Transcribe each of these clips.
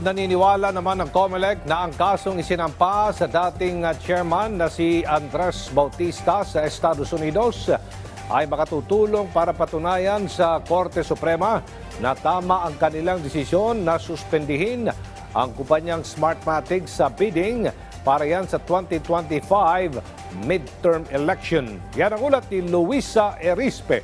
Naniniwala naman ng COMELEC na ang kasong isinampa sa dating uh, chairman na si Andres Bautista sa Estados Unidos ay makatutulong para patunayan sa Korte Suprema na tama ang kanilang desisyon na suspendihin ang kumpanyang Smartmatic sa bidding para yan sa 2025 midterm election. Yan ang ulat ni Luisa Erispe.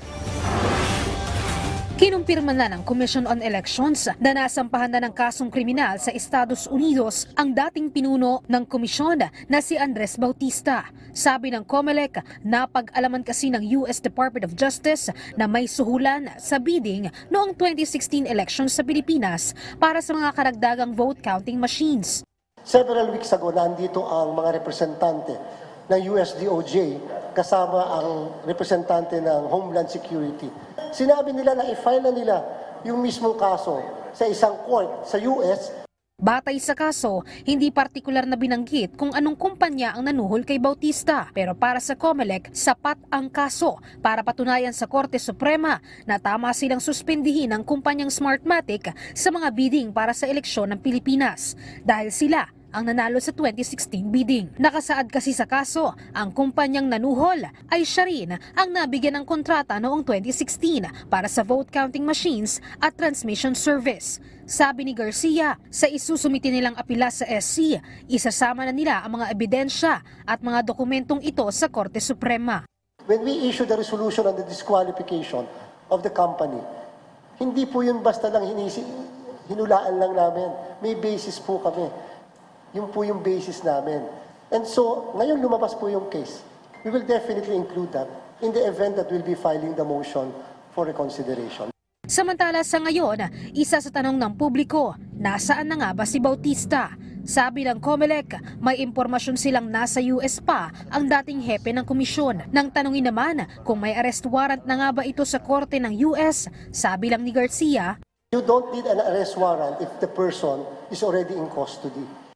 Kinumpirma na ng Commission on Elections na nasampahan na ng kasong kriminal sa Estados Unidos ang dating pinuno ng komisyon na si Andres Bautista. Sabi ng COMELEC, napag-alaman kasi ng US Department of Justice na may suhulan sa bidding noong 2016 elections sa Pilipinas para sa mga karagdagang vote counting machines. Several weeks ago, nandito ang mga representante ng USDOJ kasama ang representante ng Homeland Security. Sinabi nila na i-file na nila yung mismong kaso sa isang court sa US Batay sa kaso, hindi partikular na binanggit kung anong kumpanya ang nanuhol kay Bautista. Pero para sa COMELEC, sapat ang kaso para patunayan sa Korte Suprema na tama silang suspindihin ang kumpanyang Smartmatic sa mga bidding para sa eleksyon ng Pilipinas. Dahil sila ang nanalo sa 2016 bidding. Nakasaad kasi sa kaso, ang kumpanyang nanuhol ay siya rin ang nabigyan ng kontrata noong 2016 para sa vote counting machines at transmission service. Sabi ni Garcia, sa isusumiti nilang apila sa SC, isasama na nila ang mga ebidensya at mga dokumentong ito sa Korte Suprema. when we issue the resolution on the disqualification of the company, hindi po yun basta lang hinisi, hinulaan lang namin. May basis po kami. Yun po yung basis namin. And so, ngayon lumabas po yung case. We will definitely include that in the event that we'll be filing the motion for reconsideration. Samantala sa ngayon, isa sa tanong ng publiko, nasaan na nga ba si Bautista? Sabi ng COMELEC, may impormasyon silang nasa US pa ang dating hepe ng komisyon. Nang tanungin naman kung may arrest warrant na nga ba ito sa korte ng US, sabi lang ni Garcia, You don't need an arrest warrant if the person is already in custody.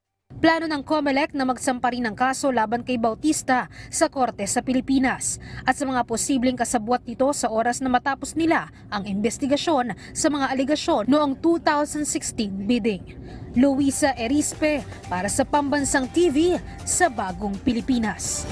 Plano ng COMELEC na magsampa rin ng kaso laban kay Bautista sa korte sa Pilipinas at sa mga posibleng kasabwat nito sa oras na matapos nila ang investigasyon sa mga aligasyon noong 2016 bidding. Luisa Erispe para sa Pambansang TV sa Bagong Pilipinas.